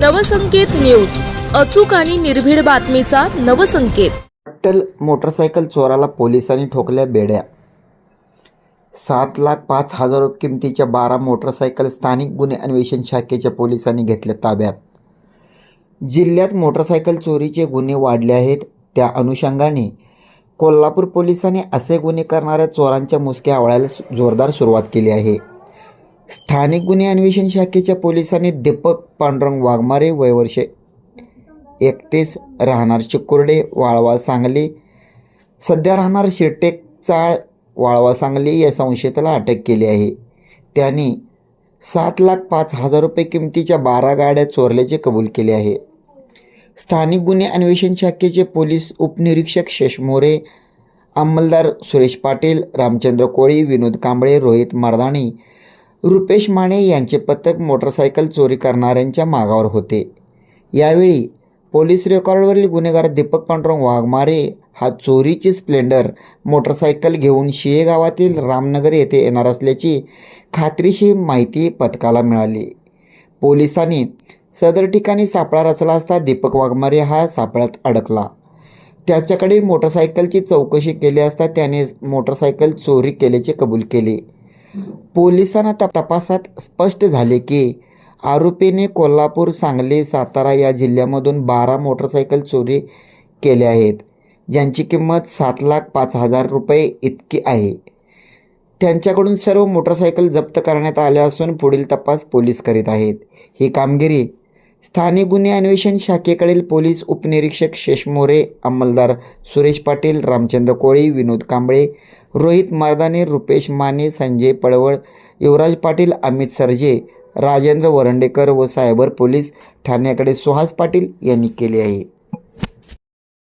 Navsanket news. अचूक आणि निर्भीड बातमीचा नवसंकेत. अट्टल मोटरसायकल चोराला पोलिसांनी ठोकल्या बेड्या. सात लाख पाच हजार किमतीच्या बारा मोटरसायकल स्थानिक गुन्हे अन्वेषण शाखेच्या पोलिसांनी घेतल्या ताब्यात. जिल्ह्यात मोटरसायकल चोरीचे गुन्हे वाढले आहेत. त्या अनुषंगाने कोल्हापूर पोलिसांनी असे गुन्हे करणाऱ्या चोरांच्या मुसक्या आवळायला जोरदार सुरुवात केली आहे. स्थानिक गुन्हे अन्वेषण शाखेच्या पोलिसांनी दीपक पांडुरंग वाघमारे वयवर्षे एकतीस राहणार चिकुर्डे वाळवा सांगली. सध्या राहणार शिरटेक चाळ वाळवा सांगली या संशयिताला अटक केली आहे. त्यांनी सात लाख पाच हजार रुपये किमतीच्या बारा गाड्या चोरल्याचे कबूल केले आहे. स्थानिक गुन्हे अन्वेषण शाखेचे पोलीस उपनिरीक्षक शश मोरे अंमलदार सुरेश पाटील रामचंद्र कोळी विनोद कांबळे रोहित मर्दाणी रुपेश माने यांचे पथक मोटरसायकल चोरी करणाऱ्यांच्या मागावर होते. यावेळी पोलीस रेकॉर्डवरील गुन्हेगार दीपक पांडुरंग वाघमारे हा चोरीची स्प्लेंडर मोटरसायकल घेऊन शिये गावातील रामनगर येथे येणार असल्याची खात्रीशी माहिती पथकाला मिळाली. पोलिसांनी सदर ठिकाणी सापळा रचला असता दीपक वाघमारे हा सापळ्यात अडकला. त्याच्याकडे मोटरसायकलची चौकशी केली असता त्याने मोटरसायकल चोरी केल्याचे कबूल केले. पोलिसांना तपासात स्पष्ट झाले की आरोपीने कोल्हापूर सांगली सातारा या जिल्ह्यामधून बारा मोटरसायकल चोरी केल्या आहेत ज्यांची किंमत सात लाख पाच हजार रुपये इतकी आहे. त्यांच्याकडून सर्व मोटरसायकल जप्त करण्यात आल्या असून पुढील तपास पोलीस करीत आहेत. ही कामगिरी स्थानिक गुन्हे अन्वेषण शाखेकडील पोलीस उपनिरीक्षक शेष मोरे अंमलदार सुरेश पाटील रामचंद्र कोळी विनोद कांबळे रोहित मर्दाने रुपेश माने संजय पडवळ युवराज पाटील अमित सरजे राजेंद्र वरंडेकर व सायबर पोलीस ठाण्याकडे सुहास पाटील यांनी केले आहे.